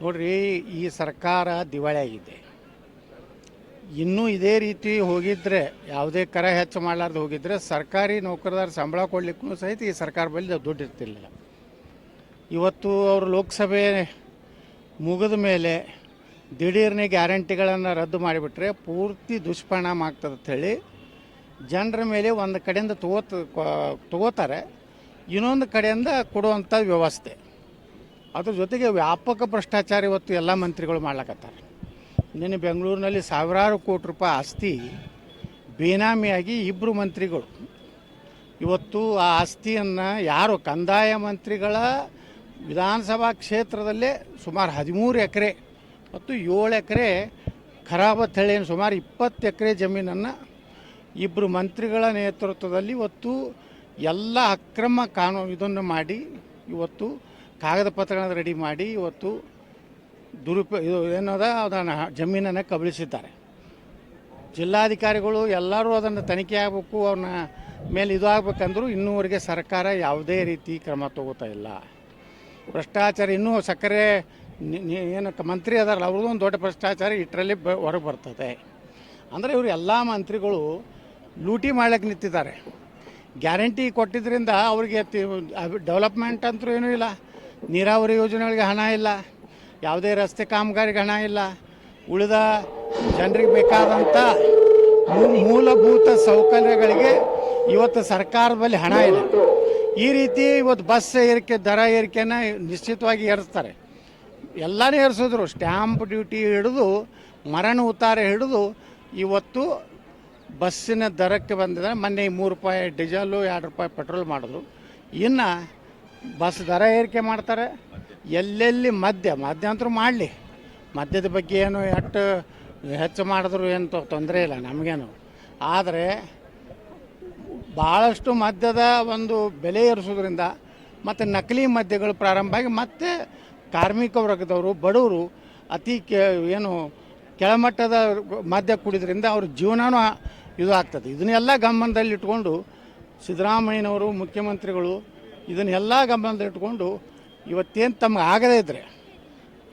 ನೋಡ್ರಿ, ಈ ಸರ್ಕಾರ ದಿವಾಳಿ ಆಗಿದೆ ಇನ್ನೂ ಇದೇ ರೀತಿ ಹೋಗಿದ್ರೆ, ಯಾವುದೇ ಕರ ಹೆಚ್ಚು ಮಾಡಲಾರ್ದು ಹೋಗಿದ್ರೆ, ಸರ್ಕಾರಿ ನೌಕರದಾರ ಸಂಬಳ ಕೊಡ್ಲಿಕ್ಕೂ ಸಹಿತ ಈ ಸರ್ಕಾರ ಬಳಿ ದುಡ್ಡು ಇರ್ತಿರ್ಲಿಲ್ಲ. ಇವತ್ತು ಅವರು ಲೋಕಸಭೆ ಮುಗಿದ ಮೇಲೆ ದಿಢೀರ್ನೇ ಗ್ಯಾರಂಟಿಗಳನ್ನು ರದ್ದು ಮಾಡಿಬಿಟ್ರೆ ಪೂರ್ತಿ ದುಷ್ಪರಿಣಾಮ ಆಗ್ತದೆ ಹೇಳಿ, ಜನರ ಮೇಲೆ ಒಂದು ಕಡೆಯಿಂದ ತಗೋತ, ತಗೋತಾರೆ, ಇನ್ನೊಂದು ಕಡೆಯಿಂದ ಕೊಡುವಂಥ ವ್ಯವಸ್ಥೆ. ಅದ್ರ ಜೊತೆಗೆ ವ್ಯಾಪಕ ಭ್ರಷ್ಟಾಚಾರ ಇವತ್ತು ಎಲ್ಲ ಮಂತ್ರಿಗಳು ಮಾಡ್ಲಕತ್ತಾರೆ. ನಿನ್ನೆ ಬೆಂಗಳೂರಿನಲ್ಲಿ ಸಾವಿರಾರು ಕೋಟಿ ರೂಪಾಯಿ ಆಸ್ತಿ ಬೇನಾಮಿಯಾಗಿ ಇಬ್ಬರು ಮಂತ್ರಿಗಳು. ಇವತ್ತು ಆ ಆಸ್ತಿಯನ್ನು ಯಾರು ಕಂದಾಯ ಮಂತ್ರಿಗಳ ವಿಧಾನಸಭಾ ಕ್ಷೇತ್ರದಲ್ಲೇ ಸುಮಾರು ಹದಿಮೂರು ಎಕರೆ ಮತ್ತು ಏಳು ಎಕರೆ ಖರಾಬ ತಳಿನ ಸುಮಾರು ಇಪ್ಪತ್ತು ಎಕರೆ ಜಮೀನನ್ನು ಇಬ್ಬರು ಮಂತ್ರಿಗಳ ನೇತೃತ್ವದಲ್ಲಿ ಇವತ್ತು ಎಲ್ಲ ಅಕ್ರಮ ಕಾನೂನು ಇದನ್ನು ಮಾಡಿ ಇವತ್ತು ಕಾಗದ ಪತ್ರಗಳನ್ನು ರೆಡಿ ಮಾಡಿ ಇವತ್ತು ದುರುಪ, ಇದು ಏನದ, ಅದನ್ನು ಜಮೀನನ್ನು ಕಬಳಿಸಿದ್ದಾರೆ. ಜಿಲ್ಲಾಧಿಕಾರಿಗಳು ಎಲ್ಲರೂ ಅದನ್ನು ತನಿಖೆ ಆಗಬೇಕು, ಅವ್ರನ್ನ ಮೇಲೆ ಇದು ಆಗಬೇಕಂದ್ರೂ ಇನ್ನೂವರೆಗೆ ಸರ್ಕಾರ ಯಾವುದೇ ರೀತಿ ಕ್ರಮ ತಗೋತಾ ಇಲ್ಲ. ಭ್ರಷ್ಟಾಚಾರ ಇನ್ನೂ ಸಕ್ಕರೆ ಏನು ಮಂತ್ರಿ ಅದಾರಲ್ಲ, ಅವ್ರದ್ದು ಒಂದು ದೊಡ್ಡ ಭ್ರಷ್ಟಾಚಾರ ಇಟ್ಟರಲ್ಲಿ ಬ, ಹೊರಗೆ ಬರ್ತದೆ. ಅಂದರೆ ಇವರು ಎಲ್ಲ ಮಂತ್ರಿಗಳು ಲೂಟಿ ಮಾಡ್ಲಿಕ್ಕೆ ನಿಂತಿದ್ದಾರೆ. ಗ್ಯಾರಂಟಿ ಕೊಟ್ಟಿದ್ದರಿಂದ ಅವ್ರಿಗೆ ಡೆವಲಪ್ಮೆಂಟ್ ಅಂತೂ ಏನೂ ಇಲ್ಲ. ನೀರಾವರಿ ಯೋಜನೆಗಳಿಗೆ ಹಣ ಇಲ್ಲ, ಯಾವುದೇ ರಸ್ತೆ ಕಾಮಗಾರಿಗೆ ಹಣ ಇಲ್ಲ. ಉಳಿದ ಜನರಿಗೆ ಬೇಕಾದಂಥ ಮೂಲಭೂತ ಸೌಕರ್ಯಗಳಿಗೆ ಇವತ್ತು ಸರ್ಕಾರದ ಬಳಿ ಹಣ ಇಲ್ಲ. ಈ ರೀತಿ ಇವತ್ತು ಬಸ್ ಏರಿಕೆ, ದರ ಏರಿಕೆನ ನಿಶ್ಚಿತವಾಗಿ ಏರಿಸ್ತಾರೆ. ಎಲ್ಲನೇ ಏರಿಸಿದ್ರು, ಸ್ಟ್ಯಾಂಪ್ ಡ್ಯೂಟಿ ಹಿಡಿದು, ಮರಣ ಉತ್ತಾರ ಹಿಡಿದು ಇವತ್ತು ಬಸ್ಸಿನ ದರಕ್ಕೆ ಬಂದಿದೆ ಮೊನ್ನೆ ಮೂರು ರೂಪಾಯಿ ಡೀಸೆಲು, ಎರಡು ರೂಪಾಯಿ ಪೆಟ್ರೋಲ್ ಮಾಡಿದ್ರು. ಇನ್ನು ಬಸ್ ದರ ಏರಿಕೆ ಮಾಡ್ತಾರೆ. ಎಲ್ಲೆಲ್ಲಿ ಮದ್ಯ ಮದ್ಯ ಅಂತೂ ಮಾಡಲಿ. ಮದ್ಯದ ಬಗ್ಗೆ ಏನು ಎಷ್ಟು ಹೆಚ್ಚು ಮಾಡಿದ್ರು ಏನು ತೊಂದರೆ ಇಲ್ಲ, ನಮಗೇನು. ಆದರೆ ಭಾಳಷ್ಟು ಮದ್ಯದ ಒಂದು ಬೆಲೆ ಏರಿಸೋದ್ರಿಂದ ಮತ್ತು ನಕಲಿ ಮದ್ಯಗಳು ಪ್ರಾರಂಭ ಆಗಿ ಮತ್ತೆ ಕಾರ್ಮಿಕ ವರ್ಗದವರು, ಬಡವರು ಅತಿ ಕೆ ಏನು ಕೆಳಮಟ್ಟದ ಮದ್ಯ ಕುಡಿದ್ರಿಂದ ಅವ್ರ ಜೀವನನೂ ಇದು ಆಗ್ತದೆ. ಇದನ್ನೆಲ್ಲ ಗಮನದಲ್ಲಿಟ್ಕೊಂಡು ಸಿದ್ದರಾಮಯ್ಯನವರು, ಮುಖ್ಯಮಂತ್ರಿಗಳು ಇದನ್ನೆಲ್ಲ ಗಮನದಲ್ಲಿಟ್ಕೊಂಡು ಇವತ್ತೇನು ತಮಗೆ ಆಗದೇ ಇದ್ದರೆ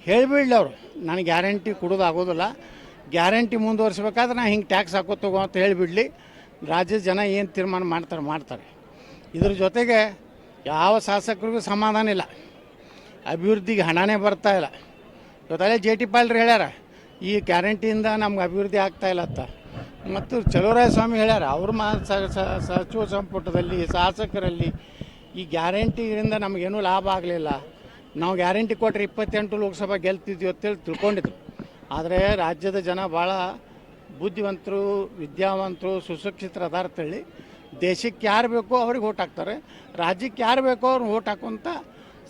ಹೇಳಿಬಿಡ್ಲಿ ಅವರು ನನಗೆ ಗ್ಯಾರಂಟಿ ಕೊಡೋದಾಗೋದಿಲ್ಲ ಗ್ಯಾರಂಟಿ ಮುಂದುವರಿಸ್ಬೇಕಾದ್ರೆ ನಾನು ಹಿಂಗೆ ಟ್ಯಾಕ್ಸ್ ಹಾಕೋ ತಗೋ ಅಂತ ಹೇಳಿಬಿಡಲಿ. ರಾಜ್ಯದ ಜನ ಏನು ತೀರ್ಮಾನ ಮಾಡ್ತಾರೆ ಮಾಡ್ತಾರೆ. ಇದ್ರ ಜೊತೆಗೆ ಯಾವ ಶಾಸಕರಿಗೂ ಸಮಾಧಾನ ಇಲ್ಲ. ಅಭಿವೃದ್ಧಿಗೆ ಹಣನೇ ಬರ್ತಾ ಇಲ್ಲ. ಇವತ್ತಲ್ಲೇ ಜೆ ಟಿ ಪಾಲ್ರು ಹೇಳ್ಯಾರ, ಈ ಗ್ಯಾರಂಟಿಯಿಂದ ನಮ್ಗೆ ಅಭಿವೃದ್ಧಿ ಆಗ್ತಾ ಇಲ್ಲ ಅಂತ. ಮತ್ತು ಚಲುವರಾಯ ಸ್ವಾಮಿ ಹೇಳ್ಯಾರ, ಅವ್ರ ಮಾ ಸಚಿವ ಸಂಪುಟದಲ್ಲಿ, ಶಾಸಕರಲ್ಲಿ ಈ ಗ್ಯಾರಂಟಿಯಿಂದ ನಮಗೇನು ಲಾಭ ಆಗಲಿಲ್ಲ. ನಾವು ಗ್ಯಾರಂಟಿ ಕೊಟ್ಟರೆ ಇಪ್ಪತ್ತೆಂಟು ಲೋಕಸಭಾ ಗೆಲ್ತಿದ್ವಿ ಅಂತೇಳಿ ತಿಳ್ಕೊಂಡಿದ್ರು. ಆದರೆ ರಾಜ್ಯದ ಜನ ಭಾಳ ಬುದ್ಧಿವಂತರು, ವಿದ್ಯಾವಂತರು, ಸುಶಿಕ್ಷಿತರು ಅದಾರ ಅಂತೇಳಿ ದೇಶಕ್ಕೆ ಯಾರು ಬೇಕೋ ಅವ್ರಿಗೆ ಓಟ್ ಹಾಕ್ತಾರೆ. ರಾಜ್ಯಕ್ಕೆ ಯಾರು ಬೇಕೋ ಅವ್ರು ಓಟ್ ಹಾಕುವಂಥ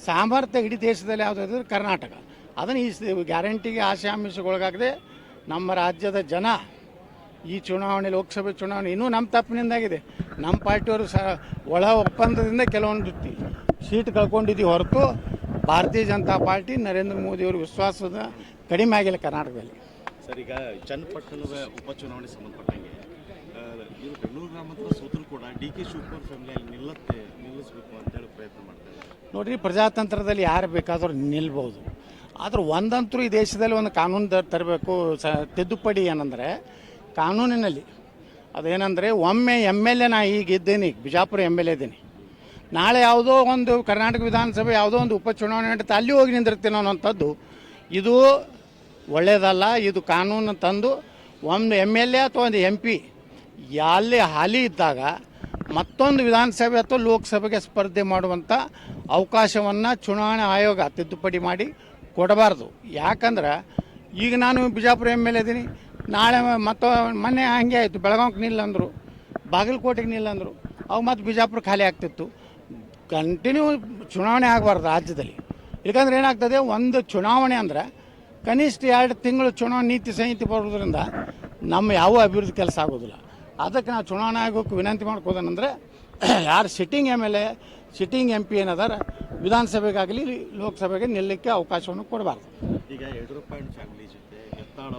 ಸಾಮರ್ಥ್ಯ ಇಡೀ ದೇಶದಲ್ಲಿ ಯಾವುದಾದ್ರು ಕರ್ನಾಟಕ. ಅದನ್ನು ಈ ಗ್ಯಾರಂಟಿಗೆ ಆಶೆ ಆಮಿಷಗೊಳಗಾಗದೆ ನಮ್ಮ ರಾಜ್ಯದ ಜನ ಈ ಚುನಾವಣೆ, ಲೋಕಸಭೆ ಚುನಾವಣೆ ಇನ್ನೂ ನಮ್ಮ ತಪ್ಪಿನಿಂದಾಗಿದೆ. ನಮ್ಮ ಪಾರ್ಟಿಯವರು ಸ ಒಳ ಒಪ್ಪಂದದಿಂದ ಕೆಲವೊಂದು ಸೀಟ್ ಕಳ್ಕೊಂಡಿದ್ದೀವಿ ಹೊರತು ಭಾರತೀಯ ಜನತಾ ಪಾರ್ಟಿ ನರೇಂದ್ರ ಮೋದಿಯವ್ರ ವಿಶ್ವಾಸದ ಕಡಿಮೆ ಆಗಿಲ್ಲ ಕರ್ನಾಟಕದಲ್ಲಿ. ಸರ್ ಈಗ ಚನ್ನಪಟ್ಟಣದ ಉಪಚುನಾವಣೆ ಸಂಬಂಧಪಟ್ಟಂಗೆ ಇವರು ಬೆಂಗಳೂರು ಗ್ರಾಮಾಂತರ ಸೋತರು ಕೂಡ ಡಿ ಕೆ ಶಿವಕುಮಾರ್ ಫ್ಯಾಮಿಲಿಯಲ್ಲಿ ನಿಲ್ಲತ್ತೆ ನಿಲ್ಲಿಸಬೇಕು ಅಂತೇಳಿ ಪ್ರಯತ್ನ ಮಾಡ್ತಾರೆ ನೋಡಿರಿ ಪ್ರಜಾತಂತ್ರದಲ್ಲಿ ಯಾರು ಬೇಕಾದರೂ ನಿಲ್ಬೋದು. ಆದ್ರೆ ಒಂದಂತರೂ ಈ ದೇಶದಲ್ಲಿ ಒಂದು ಕಾನೂನು ದ- ತರಬೇಕು ಸ ತಿದ್ದುಪಡಿ ಏನಂದರೆ ಕಾನೂನಿನಲ್ಲಿ ಅದೇನೆಂದರೆ, ಒಮ್ಮೆ ಎಂ ಎಲ್ ಎ ನಾ ಈಗ ಇದ್ದೀನಿ, ಬಿಜಾಪುರ ಎಂ ಎಲ್ ಎ ಇದ್ದೀನಿ. ನಾಳೆ ಯಾವುದೋ ಒಂದು ಕರ್ನಾಟಕ ವಿಧಾನಸಭೆ ಯಾವುದೋ ಒಂದು ಉಪಚುನಾವಣೆ ನಡೀತಾ, ಅಲ್ಲಿ ಹೋಗಿ ನಿಂದಿರ್ತೀನಿ ಅನ್ನೋಂಥದ್ದು, ಇದು ಒಳ್ಳೆಯದಲ್ಲ ಇದು ಕಾನೂನು ತಂದು, ಒಂದು ಎಂ ಎಲ್ ಎ ಅಥವಾ ಒಂದು ಎಂ ಪಿ ಅಲ್ಲಿ ಹಾಲಿ ಇದ್ದಾಗ ಮತ್ತೊಂದು ವಿಧಾನಸಭೆ ಅಥವಾ ಲೋಕಸಭೆಗೆ ಸ್ಪರ್ಧೆ ಮಾಡುವಂಥ ಅವಕಾಶವನ್ನು ಚುನಾವಣಾ ಆಯೋಗ ತಿದ್ದುಪಡಿ ಮಾಡಿ ಕೊಡಬಾರ್ದು. ಯಾಕಂದ್ರೆ, ಈಗ ನಾನು ಬಿಜಾಪುರ ಎಂ ಎಲ್ ಎ ಇದ್ದೀನಿ ನಾಳೆ ಮತ್ತು ಮೊನ್ನೆ ಹಂಗೆ ಆಯಿತು ಬೆಳಗಾವಿಗೆ ನಿಲ್ಲಂದರು ಬಾಗಲಕೋಟೆಗೆ ನಿಲ್ಲಂದರು ಅವು ಮತ್ತು ಬಿಜಾಪುರ ಖಾಲಿ ಆಗ್ತಿತ್ತು. ಕಂಟಿನ್ಯೂ ಚುನಾವಣೆ ಆಗಬಾರ್ದು ರಾಜ್ಯದಲ್ಲಿ. ಯಾಕಂದ್ರೆ ಏನಾಗ್ತದೆ, ಒಂದು ಚುನಾವಣೆ ಅಂದರೆ ಕನಿಷ್ಠ ಎರಡು ತಿಂಗಳು ಚುನಾವಣೆ ನೀತಿ ಸಂಹಿತೆ ಬರೋದ್ರಿಂದ ನಮ್ಮ ಯಾವ ಅಭಿವೃದ್ಧಿ ಕೆಲಸ ಆಗೋದಿಲ್ಲ. ಅದಕ್ಕೆ ನಾವು ಚುನಾವಣೆ ಆಗೋಕ್ಕೆ ವಿನಂತಿ ಮಾಡ್ಕೋದೇನೆಂದರೆ ಯಾರು sitting M L A sitting M P ಏನದಾರ ವಿಧಾನಸಭೆಗಾಗಲಿ, ಲೋಕಸಭೆಗೆ ನಿಲ್ಲಕ್ಕೆ ಅವಕಾಶವನ್ನು ಕೊಡಬಾರ್ದು. ಈಗ ಯಡಿಯೂರಪ್ಪ ಫ್ಯಾಮಿಲಿ ಜೊತೆ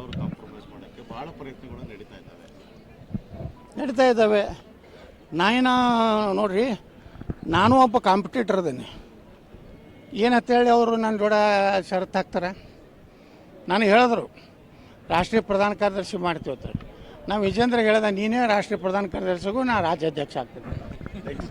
ಅವರು ಭಾಳ ಪ್ರಯತ್ನಗಳು ನಡೀತಾ ಇದ್ದಾವೆ. ನಡೀತಾ ಇದ್ದಾವೆ. ನಾಯಿನ ನೋಡ್ರಿ ನಾನು ಒಬ್ಬ ಕಾಂಪಿಟೇಟರ್ ಇದ್ದೀನಿ ಏನಂತೇಳಿ ಅವರು ನನ್ನ ಜೋಡ ಷರತ್ತು ಹಾಕ್ತಾರೆ. ನಾನು ಹೇಳಿದ್ರು ರಾಷ್ಟ್ರೀಯ ಪ್ರಧಾನ ಕಾರ್ಯದರ್ಶಿ ಮಾಡ್ತೀವಿ ಅಂತ ನಾವು ವಿಜೇಂದ್ರ ಹೇಳಿದ ನೀನೇ ರಾಷ್ಟ್ರೀಯ ಪ್ರಧಾನ ಕಾರ್ಯದರ್ಶಿಗೂ ನಾನು ರಾಜ್ಯಾಧ್ಯಕ್ಷ ಆಗ್ತೀನಿ.